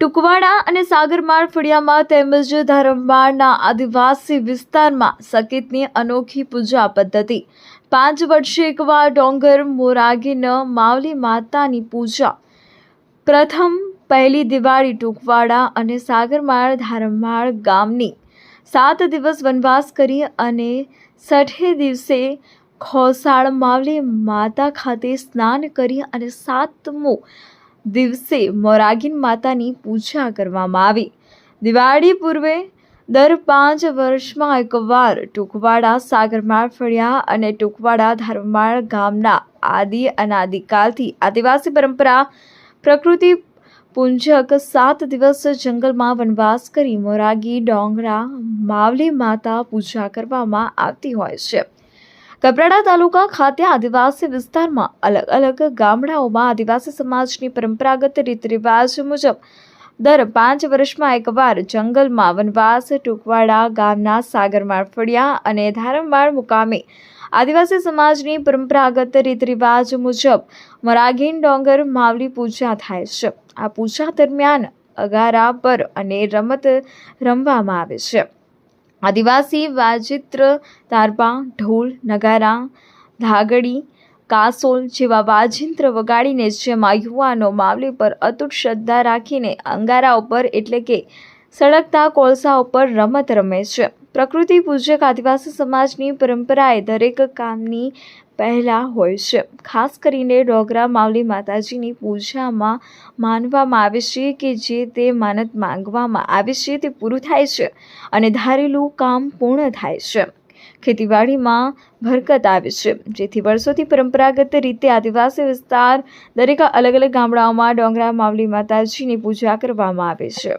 ટુકવાડા અને સાગરમાળ ફળિયામાં તેમજ ધરમવાડના આદિવાસી વિસ્તારમાં સકેતની અનોખી પૂજા પદ્ધતિ. પાંચ વર્ષે એકવાર ડોંગર મોરાગીન માવલી માતાની પૂજા. પ્રથમ પહેલી દિવાળી ટુકવાડા અને સાગરમાળ ધારમાળ ગામની. સાત દિવસ વનવાસ કરી અને છઠ્ઠે દિવસે ખોસાળ માવલી માતા ખાતે સ્નાન કરી અને સાતમો દિવસે મોરાગીન માતાની પૂજા કરવામાં આવી. દિવાળી પૂર્વે દર પાંચ વર્ષમાં એકવાર ટુકવાડા સાગરમાળ ફળિયા અને ટુકવાડા ધર્માળ ગામના આદિ અનાદિકાલથી આદિવાસી પરંપરા, પ્રકૃતિ પુંજક સાત દિવસ જંગલમાં વનવાસ કરી મોરાગી, ડોંગરા, માવલી માતા પૂજા કરવામાં આવતી હોય છે. કપરાડા તાલુકા ખાતે આદિવાસી વિસ્તારમાં અલગ અલગ ગામડાઓમાં આદિવાસી સમાજની પરંપરાગત રીત રિવાજ મુજબ દર પાંચ વર્ષમાં એકવાર જંગલમાં વનવાસ, ટૂંકવાડા, ગામના સાગરમાળ ફળિયા અને ધારમવાડ મુકામે આદિવાસી સમાજની પરંપરાગત રીત રિવાજ મુજબ મરાગીન ડોંગર માવલી પૂજા થાય છે. આ પૂજા દરમિયાન અગારા પર અને રમત રમવામાં આવે છે. આદિવાસી વાજિત્ર, તારપા, ઢોલ, નગારા, ધાગડી, કાસોલ જેવા વાજિંત્ર વગાડીને જેમાં યુવાનો માવલી પર અતૂટ શ્રદ્ધા રાખીને અંગારા ઉપર એટલે કે સળગતા કોલસા ઉપર રમત રમે છે. પ્રકૃતિ પૂજક આદિવાસી સમાજની પરંપરાએ દરેક કામની પહેલાં હોય છે. ખાસ કરીને ડોગરા, માવલી માતાજીની પૂજામાં માનવામાં આવે છે કે જે તે માનત માંગવામાં આવે છે તે પૂરું થાય છે અને ધારેલું કામ પૂર્ણ થાય છે. ખેતીવાડીમાં ભરકત આવે છે. જેથી વર્ષોથી પરંપરાગત રીતે આદિવાસી વિસ્તાર દરેક અલગ અલગ ગામડાઓમાં ડોંગરા, માવલી માતાજીની પૂજા કરવામાં આવે છે.